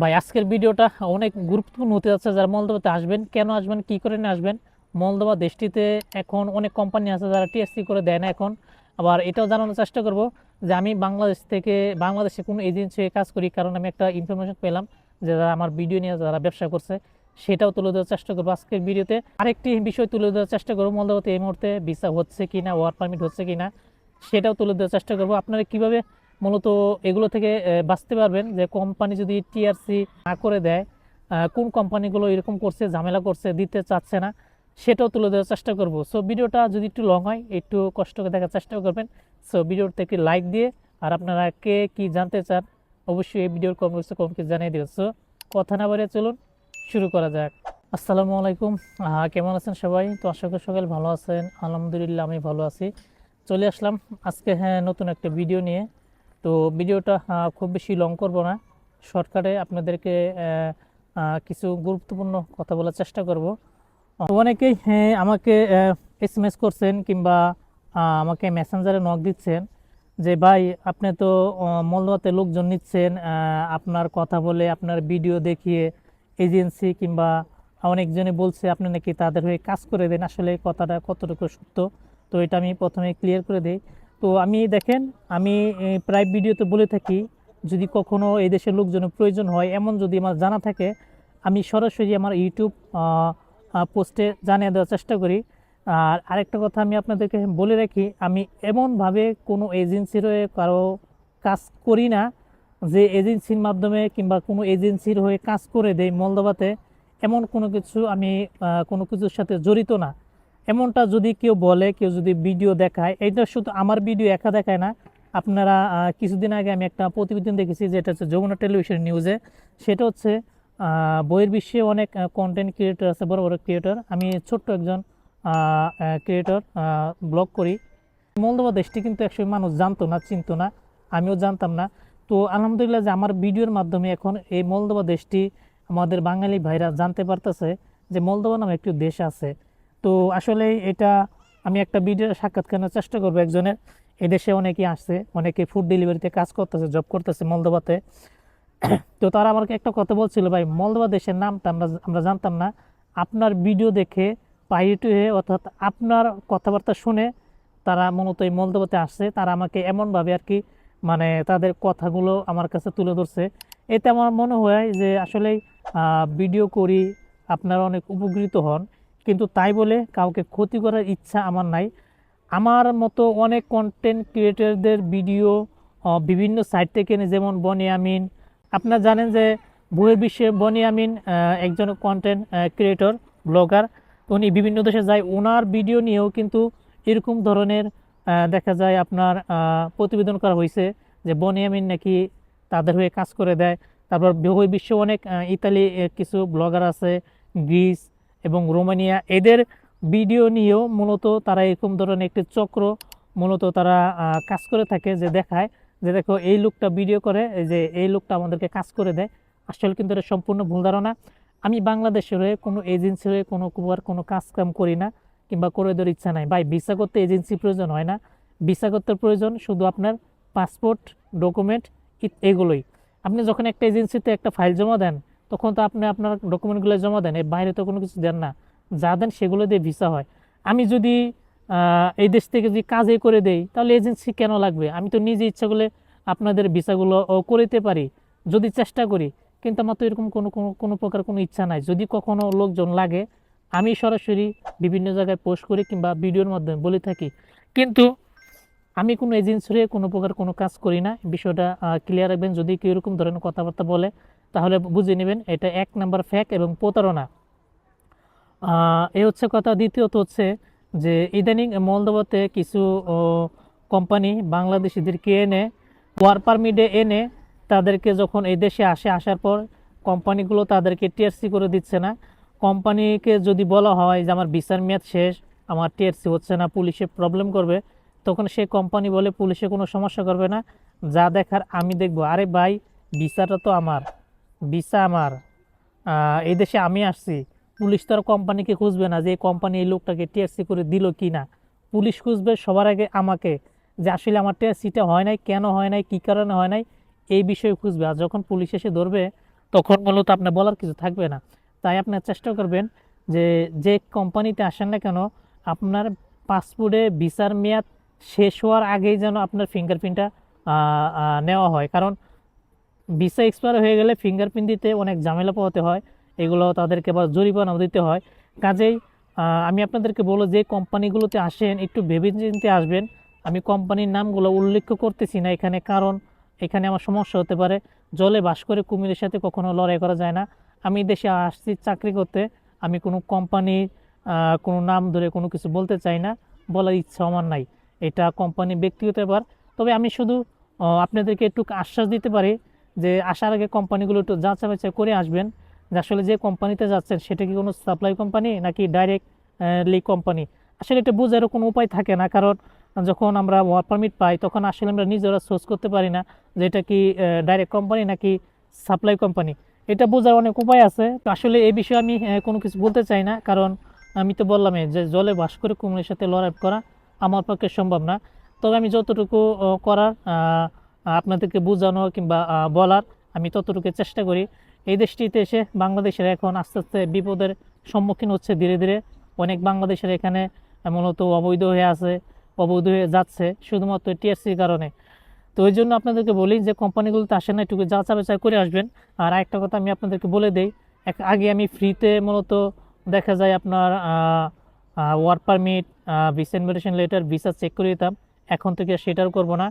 ভাই, আজকের ভিডিওটা অনেক গুরুত্বপূর্ণ হতে যাচ্ছে যারা মলদোবাতে আসবেন, কেন আসবেন, কি করে নিয়ে আসবেন। মলদোবা দেশটিতে এখন অনেক কোম্পানি আছে যারা টিএসসি করে দেয় না এখন। আবার এটাও জানানোর চেষ্টা করব যে আমি বাংলাদেশ থেকে, বাংলাদেশে কোনো এজেন্সি হয়ে কাজ করি, কারণ আমি একটা ইনফরমেশন পেলাম যে যারা আমার ভিডিও নিয়ে যারা ব্যবসা করছে, সেটাও তুলে দেওয়ার চেষ্টা করব আজকের ভিডিওতে। আরেকটি বিষয় তুলে দেওয়ার চেষ্টা করব মলদোবাতে এই মুহূর্তে ভিসা হচ্ছে কি না ওয়ার্ক পারমিট হচ্ছে কি না সেটাও তুলে দেওয়ার চেষ্টা করব। আপনারা কীভাবে মূলত এগুলো থেকে বাঁচতে পারবেন যে কোম্পানি যদি টিআরসি না করে দেয় কোন কোম্পানিগুলো এরকম করছে, ঝামেলা করছে, দিতে চাচ্ছে না, সেটাও তুলে দেওয়ার চেষ্টা করব। সো ভিডিওটা যদি একটু লং হয়, একটু কষ্ট করে দেখার চেষ্টা করবেন। সো ভিডিওতে একটি লাইক দিয়ে, আর আপনারা কে কি জানতে চান, অবশ্যই এই ভিডিওর কম বক্সে কম কিছু জানিয়ে দিও সো কথা না বাড়িয়ে চলুন, শুরু করা যাক। আসসালামু আলাইকুম। কেমন আছেন সবাই? তো আশা করি সকাল ভালো আছেন। আলহামদুলিল্লাহ, আমি ভালো আছি। চলে আসলাম আজকে হ্যাঁ নতুন একটা ভিডিও নিয়ে। তো ভিডিওটা খুব বেশি লং করব না। শর্টকাটে আপনাদেরকে কিছু গুরুত্বপূর্ণ কথা বলার চেষ্টা করব। অনেকেই হ্যাঁ, আমাকে এস এম এস করছেন কিংবা আমাকে মেসেঞ্জারে নক দিচ্ছেন যে ভাই আপনি তো মলদোয়াতে লোকজন নিচ্ছেন আপনার কথা বলে আপনার ভিডিও দেখিয়ে এজেন্সি কিংবা অনেকজনে বলছে আপনি নাকি তাদের হয়ে কাজ করে দেন। আসলে কথাটা কতটুকু সত্য? তো এটা আমি প্রথমে ক্লিয়ার করে দিই। তো আমি দেখেন, আমি প্রায় ভিডিওতে বলে থাকি, যদি কখনো এই দেশের লোকজনের প্রয়োজন হয়, এমন যদি আমার জানা থাকে, আমি সরাসরি আমার ইউটিউব পোস্টে জানিয়ে দেওয়ার চেষ্টা করি। আর আরেকটা কথা আমি আপনাদেরকে বলে রাখি, আমি এমনভাবে কোনো এজেন্সির হয়ে কারও কাজ করি না, যে এজেন্সির মাধ্যমে কিংবা কোনো এজেন্সির হয়ে কাজ করে দেয় মলদোবাতে এমন কোনো কিছু আমি কোনো কিছুর সাথে জড়িত না। এমনটা যদি কেউ বলে, কেউ যদি ভিডিও দেখায় এটা শুধু আমার ভিডিও একা দেখায় না, আপনারা কিছুদিন আগে আমি একটা প্রতিবেদন দেখেছি যেটা হচ্ছে যমুনা টেলিভিশন নিউজে। সেটা হচ্ছে বইয়ের বিশ্বে অনেক কন্টেন্ট ক্রিয়েটর আছে, বড় বড় ক্রিয়েটর আমি ছোট্ট একজন ক্রিয়েটর ব্লগ করি। মলদোবা দেশটি কিন্তু একসময় মানুষ জানতো না, চিনতো না, আমিও জানতাম না। তো আলহামদুলিল্লাহ যে আমার ভিডিওর মাধ্যমে এখন এই মলদোবা দেশটি আমাদের বাঙালি ভাইরা জানতে পারতেছে যে মলদোবা নামে একটি দেশ আছে। তো আসলে এটা আমি একটা ভিডিও সাক্ষাৎকারের চেষ্টা করব একজনের। এদেশে দেশে অনেকেই আসছে, অনেকে ফুড ডেলিভারিতে কাজ করতেছে জব করতেছে মলদোবাতে তো তারা আমাকে একটা কথা বলছিল, ভাই মলদোবা দেশের নামটা আমরা আমরা জানতাম না। আপনার ভিডিও দেখে পাইরিটি হয়ে অর্থাৎ আপনার কথাবার্তা শুনে তারা মূলত এই মলদোবাতে আসছে। তারা আমাকে এমনভাবে আর কি মানে তাদের কথাগুলো আমার কাছে তুলে ধরছে। এতে আমার মনে হয় যে আসলে ভিডিও করি, আপনারা অনেক উপকৃত হন। কিন্তু তাই বলে কাউকে ক্ষতি করার ইচ্ছা আমার নাই। আমার মতো অনেক কন্টেন্ট ক্রিয়েটরদের ভিডিও বিভিন্ন সাইট থেকে যেমন বনিয়ামিন আপনারা জানেন যে বইয়ের বিশ্বে বনিয়ামিন আহ, একজন কন্টেন্ট ক্রিয়েটর ব্লগার উনি বিভিন্ন দেশে যায় ওনার ভিডিও নিয়েও কিন্তু এরকম ধরনের দেখা যায় আপনার প্রতিবেদন করা হয়েছে যে বনিয়ামিন নাকি তাদের হয়ে কাজ করে দেয়। তারপর বই বিশ্বে অনেক ইতালি কিছু ব্লগার আছে গ্রিস এবং রোমানিয়া এদের ভিডিও নিয়েও মূলত তারা এরকম ধরনের একটি চক্র মূলত তারা কাজ করে থাকে যে দেখায় যে দেখো এই লোকটা ভিডিও করে যে এই লোকটা আমাদেরকে কাজ করে দেয়। আসলে কিন্তু এটা সম্পূর্ণ ভুল ধারণা। আমি বাংলাদেশের হয়ে কোনো এজেন্সির হয়ে কোনো কুবার কোনো কাজকাম করি না কিংবা করে দেওয়ার ইচ্ছা নাই। ভাই, ভিসা করতে এজেন্সি প্রয়োজন হয় না। ভিসা করতে প্রয়োজন শুধু আপনার পাসপোর্ট, ডকুমেন্ট, এগুলোই। আপনি যখন একটা এজেন্সিতে একটা ফাইল জমা দেন তখন তো আপনি আপনার ডকুমেন্টগুলো জমা দেন এর বাইরে তো কোনো কিছু দেন না। যা দেন সেগুলো দিয়ে ভিসা হয়। আমি যদি এই দেশ থেকে যদি কাজে করে দেই তাহলে এজেন্সি কেন লাগবে? আমি তো নিজে ইচ্ছা করলে আপনাদের ভিসাগুলো ও, করে পারি যদি চেষ্টা করি। কিন্তু আমার তো এরকম কোনো কোনো কোনো প্রকার কোনো ইচ্ছা নাই। যদি কখনো লোকজন লাগে আমি সরাসরি বিভিন্ন জায়গায় পোস্ট করি কিংবা ভিডিওর মাধ্যমে বলে থাকি। কিন্তু আমি কোনো এজেন্সির কোনো প্রকার কোনো কাজ করি না। বিষয়টা ক্লিয়ার রাখবেন। যদি কেউ এরকম ধরনের কথাবার্তা বলে তাহলে বুঝে নেবেন এটা এক নাম্বার ফ্যাক এবং প্রতারণা। এ হচ্ছে কথা। দ্বিতীয়ত হচ্ছে যে ইদানিং মলদোবাতে কিছু কোম্পানি বাংলাদেশিদেরকে এনে, ওয়ার পারমিটে এনে তাদেরকে যখন এই দেশে আসে, আসার পর কোম্পানিগুলো তাদেরকে টিআরসি করে দিচ্ছে না। কোম্পানিকে যদি বলা হয় যে আমার ভিসার মেয়াদ শেষ, আমার টিআরসি হচ্ছে না, পুলিশে প্রবলেম করবে, তখন সে কোম্পানি বলে পুলিশে কোনো সমস্যা করবে না। যা দেখার আমি দেখব। আরে ভাই, ভিসাটা তো আমার। ভিসা আমার। এই দেশে আমি আসছি, পুলিশ তো আর কোম্পানিকে খুঁজবে না যে এই কোম্পানি এই লোকটাকে টিআরসি করে দিল কি না। পুলিশ খুঁজবে সবার আগে আমাকে যে আসলে আমার টিআরসিটা হয় নাই, কেন হয় নাই, কী কারণে হয় নাই, এই বিষয়ে খুঁজবে। আর যখন পুলিশ এসে ধরবে, তখন মূলত আপনার বলার কিছু থাকবে না। তাই আপনার চেষ্টা করবেন যে যে কোম্পানিতে আসেন না কেন, আপনার পাসপোর্টে ভিসার মেয়াদ শেষ হওয়ার আগেই যেন আপনার ফিঙ্গারপ্রিন্টটা নেওয়া হয়। কারণ ভিসা এক্সপায়ার হয়ে গেলে ফিঙ্গারপ্রিন্ট দিতে অনেক ঝামেলা পোহাতে হয়। এগুলো তাদেরকে আবার জরিমানাও দিতে হয়। কাজেই আমি আপনাদেরকে বলো যে কোম্পানিগুলোতে আসেন, একটু ভেবে চিনতে আসবেন। আমি কোম্পানির নামগুলো উল্লেখ করতেছি না এখানে, কারণ এখানে আমার সমস্যা হতে পারে। জলে বাস করে কুমিরের সাথে কখনো লড়াই করা যায় না। আমি দেশে আসছি চাকরি করতে, আমি কোনো কোম্পানির কোনো নাম ধরে কোনো কিছু বলতে চাই না। বলার ইচ্ছা আমার নাই। এটা কোম্পানি ব্যক্তিগত ব্যাপার। তবে আমি শুধু আপনাদেরকে একটু আশ্বাস দিতে পারি যে আসার আগে কোম্পানিগুলো একটু যাচাই বাছাই করে আসবেন যে আসলে যে কোম্পানিতে যাচ্ছেন, সেটা কি কোনো সাপ্লাই কোম্পানি নাকি ডাইরেক্ট লি কোম্পানি? আসলে এটা বোঝারও কোনো উপায় থাকে না, কারণ যখন আমরা ওয়ার্ক পারমিট পাই, তখন আসলে আমরা নিজেরা সোর্স করতে পারি না যে এটা কি ডাইরেক্ট কোম্পানি নাকি সাপ্লাই কোম্পানি। এটা বোঝার অনেক উপায় আছে। তো আসলে এই বিষয়ে আমি কোনো কিছু বলতে চাই না, কারণ আমি তো বললামই যে জলে বাস করে কুমিরের সাথে লড়াই করা আমার পক্ষে সম্ভব না। তবে আমি যতটুকু করার আপনাদেরকে বোঝানো কিংবা বলার আমি ততটুকু চেষ্টা করি। এই দেশটিতে এসে বাংলাদেশের এখন আস্তে আস্তে বিপদের সম্মুখীন হচ্ছে ধীরে ধীরে। অনেক বাংলাদেশের এখানে মূলত অবৈধ হয়ে আছে, অবৈধ হয়ে যাচ্ছে, শুধুমাত্র টিএসসির কারণে। তো ওই জন্য আপনাদেরকে বলি যে কোম্পানিগুলোতে আসেন না, একটু যাচা বাছাই করে আসবেন। আর একটা কথা আমি আপনাদেরকে বলে দেই, এক, আগে আমি ফ্রিতে মূলত দেখা যায় আপনার work permit visa invitation letter visa check করে দিতাম। এখন থেকে সেটাও করব না।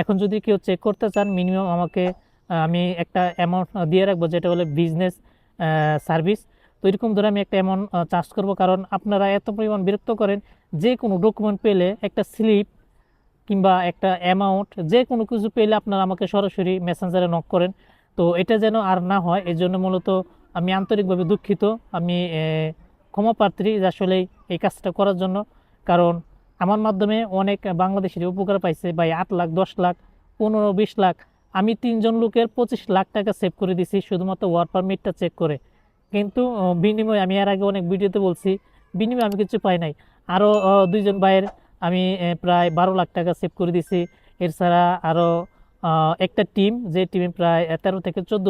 এখন যদি কেউ চেক করতে চান মিনিমাম আমাকে আমি একটা অ্যামাউন্ট দিয়ে রাখব যেটা হলো বিজনেস সার্ভিস তো এরকম ধরে আমি একটা অ্যামাউন্ট চার্জ করব কারণ আপনারা এত পরিমাণ বিরক্ত করেন যে কোনো ডকুমেন্ট পেলে একটা স্লিপ কিংবা একটা অ্যামাউন্ট যে কোনো কিছু পেলে আপনারা আমাকে সরাসরি মেসেঞ্জারে নক করেন। তো এটা যেন আর না হয় এই জন্য মূলত আমি আন্তরিকভাবে দুঃখিত। আমি আহ, ক্ষমা প্রার্থী যে আসলে এই কাজটা করার জন্য। কারণ আমার মাধ্যমে অনেক বাংলাদেশের উপকার পাইছে, ভাই আট লাখ, দশ লাখ, পনেরো, বিশ লাখ। আমি তিনজন লোকের পঁচিশ লাখ টাকা সেভ করে দিছি, শুধুমাত্র ওয়ার্ক পারমিটটা চেক করে। কিন্তু বিনিময়ে আমি এর আগে অনেক ভিডিওতে বলছি, বিনিময়ে আমি কিছু পাই নাই। আরও দুইজন ভাইয়ের আমি প্রায় বারো লাখ টাকা সেভ করে দিছি। এছাড়া আরও একটা টিম যে টিমে প্রায় তেরো থেকে চোদ্দ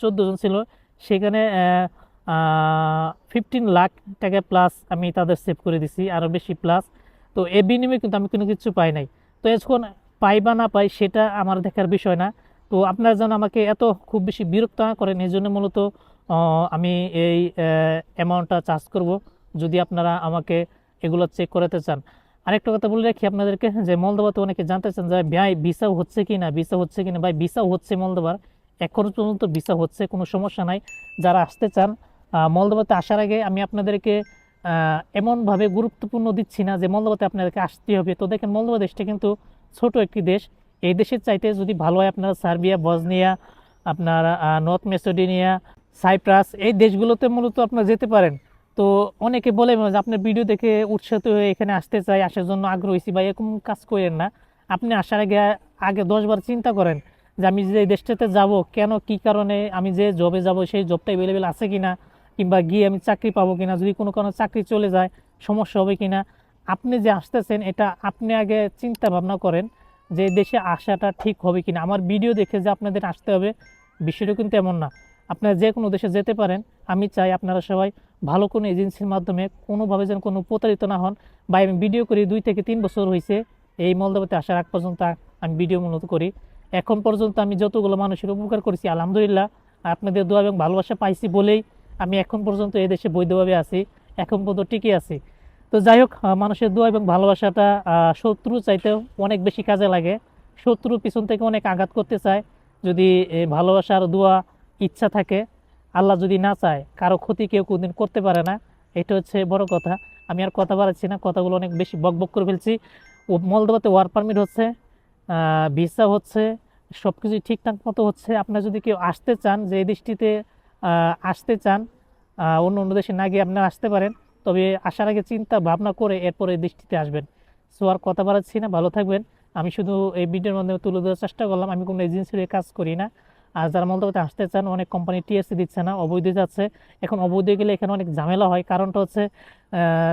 চোদ্দ জন ছিল, সেখানে ফিফটিন লাখ টাকা প্লাস আমি তাদের সেভ করে দিছি আরও বেশি প্লাস তো এ বিনিময়ে কিন্তু আমি কোনো কিছু পাই নাই। তো এখন পাই বা না পাই সেটা আমার দেখার বিষয় না। তো আপনারা যেন আমাকে এত খুব বেশি বিরক্ত না করেন, এই জন্য মূলত আমি এই অ্যামাউন্টটা চার্জ করব যদি আপনারা আমাকে এগুলো চেক করাতে চান। আরেকটা কথা বলে রাখি আপনাদেরকে, যে মলদোবাতে অনেকে জানতে চান যে, ভাই, ভিসাও হচ্ছে কি না? ভিসা হচ্ছে কি না? ভাই, ভিসাও হচ্ছে মলদোবার। এখন পর্যন্ত ভিসা হচ্ছে, কোনো সমস্যা নাই। যারা আসতে চান মলদোবাতে আসার আগে আমি আপনাদেরকে এমনভাবে গুরুত্বপূর্ণ দিচ্ছি না যে মলদোবাতে আপনাদেরকে আসতে হবে। তো দেখেন মলদোবা দেশটা কিন্তু ছোট একটি দেশ। এই দেশের চাইতে যদি ভালো হয় আপনারা সার্বিয়া বজনিয়া আপনার নর্থ মেসোডিনিয়া, সাইপ্রাস, এই দেশগুলোতে মূলত আপনারা যেতে পারেন। তো অনেকে বলে যে আপনার ভিডিও দেখে উৎসাহিত হয়ে এখানে আসতে চাই, আসার জন্য আগ্রহী বা এরকম কাজ করেন না। আপনি আসার আগে আগে দশবার চিন্তা করেন যে আমি যে দেশটাতে যাব, কেন, কি কারণে, আমি যে জবে যাব, সেই জবটা অ্যাভেলেবেল আছে কিনা। কিংবা গিয়ে আমি চাকরি পাবো কিনা, যদি কোনো কারণে চাকরি চলে যায়, সমস্যা হবে কিনা, আপনি যে আসতেছেন, এটা আপনি আগে চিন্তা ভাবনা করেন যে দেশে আসাটা ঠিক হবে কিনা। আমার ভিডিও দেখে যে আপনাদের আসতে হবে, বিষয়টা কিন্তু এমন না। আপনারা যে কোনো দেশে যেতে পারেন, আমি চাই আপনারা সবাই ভালো কোনো এজেন্সির মাধ্যমে কোনোভাবে যেন কোনো প্রতারিত না হন। বা আমি ভিডিও করি, দুই থেকে তিন বছর হয়েছে এই মলদাবাতে আসার আগ পর্যন্ত আমি ভিডিও মূলত করি। এখন পর্যন্ত আমি যতগুলো মানুষের উপকার করেছি, আলহামদুলিল্লাহ, আপনাদের দোয়া এবং ভালোবাসা পাইছি বলেই আমি এখন পর্যন্ত এই দেশে বৈধভাবে আছি এখন পর্যন্ত টিকে আছি। তো যাই হোক মানুষের দোয়া এবং ভালোবাসাটা শত্রু চাইতেও অনেক বেশি কাজে লাগে। শত্রু পিছন থেকে অনেক আঘাত করতে চায়। যদি ভালোবাসার দোয়া ইচ্ছা থাকে আল্লাহ যদি না চায় কারও ক্ষতি কেউ কোনদিন করতে পারে না। এটা হচ্ছে বড় কথা। আমি আর কথা বাড়াচ্ছি না কথাগুলো অনেক বেশি বক বক করে ফেলছি। ও মলদোবাতে ওয়ার্ক পারমিট হচ্ছে ভিসা হচ্ছে সব কিছুই ঠিকঠাক মতো হচ্ছে। আপনার যদি কেউ আসতে চান যে এই দেশটিতে আহ, আসতে চান অন্য অন্য দেশে না গিয়ে আপনারা আসতে পারেন। তবে আসার আগে চিন্তা ভাবনা করে এরপরে এই দেশটিতে আসবেন। সো আর কথা বাড়াচ্ছি না, ভালো থাকবেন। আমি শুধু এই ভিডিওর মাধ্যমে তুলে ধরার চেষ্টা করলাম। আমি কোনো এজেন্সির কাজ করি না। আর যারা মলদোবাতে আসতে চান, অনেক কোম্পানি টিএসসি দিচ্ছে না, অবৈধ যাচ্ছে। এখন অবৈধ গেলে এখানে অনেক ঝামেলা হয়। কারণটা হচ্ছে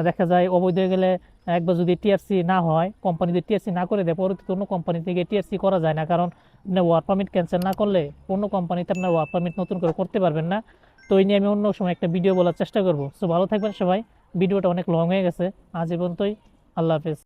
দেখা যায় অবৈধ গেলে একবার যদি টিআরসি না হয় কোম্পানি যদি টিআরসি না করে দেয়, পরবর্তীতে অন্য কোম্পানি থেকে টিআরসি করা যায় না। কারণ আপনি ওয়ার্ক পারমিট ক্যান্সেল না করলে অন্য কোম্পানিতে আপনার ওয়ার্ক পারমিট নতুন করে করতে পারবেন না। তো এই নিয়ে আমি অন্য সময় একটা ভিডিও বলার চেষ্টা করব। সো ভালো থাকবেন সবাই। ভিডিওটা অনেক লং হয়ে গেছে। আজ পর্যন্তই। আল্লাহ হাফেজ।